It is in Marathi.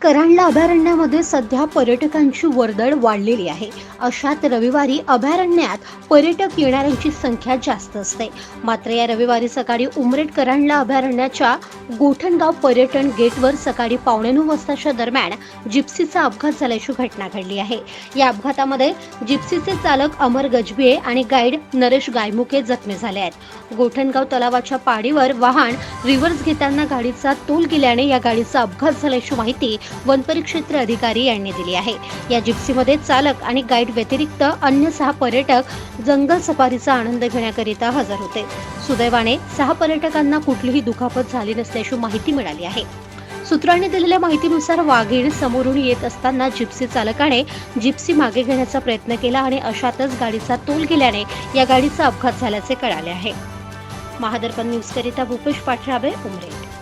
करांडला अभयारण्यामध्ये सध्या पर्यटकांची वर्दळ वाढलेली आहे. अशात रविवारी अभयारण्यात पर्यटक येणाऱ्यांची संख्या जास्त असते. मात्र या रविवारी सकाळी उमरेड करांडला अभयारण्याच्या गोठणगाव पर्यटन गेटवर सकाळी पावणे नऊ वाजताच्या दरम्यान जिप्सीचा अपघात झाल्याची घटना घडली आहे. या अपघातामध्ये जिप्सीचे चालक अमर गजबिये आणि गाईड नरेश गायमुखे जखमी झाले आहेत. गोठणगाव तलावाच्या पाडीवर वाहन रिव्हर्स घेताना गाडीचा तोल गेल्याने या गाडीचा अपघात झाल्याची माहिती वनपरिक्षेत्र अधिकारी यांनी दिली आहे. या जिप्सीमध्ये चालक आणि गाईड व्यतिरिक्त अन्य सहा पर्यटक जंगल सफारीचा आनंद घेण्याकरिता हजर होते. सुदैवाने सहा पर्यटकांना कुठलीही दुखापत झाली नसल्याची माहिती मिळाली आहे. सूत्रांनी दिलेल्या माहितीनुसार वाघीण समोरून येत असताना जिप्सी चालकाने जिप्सी मागे घेण्याचा प्रयत्न केला आणि अशातच गाडीचा तोल गेल्याने या गाडीचा अपघात झाल्याचे कळाले आहे. महादर्पण न्यूजकरिता भूपेश पाठराबे उमरेड.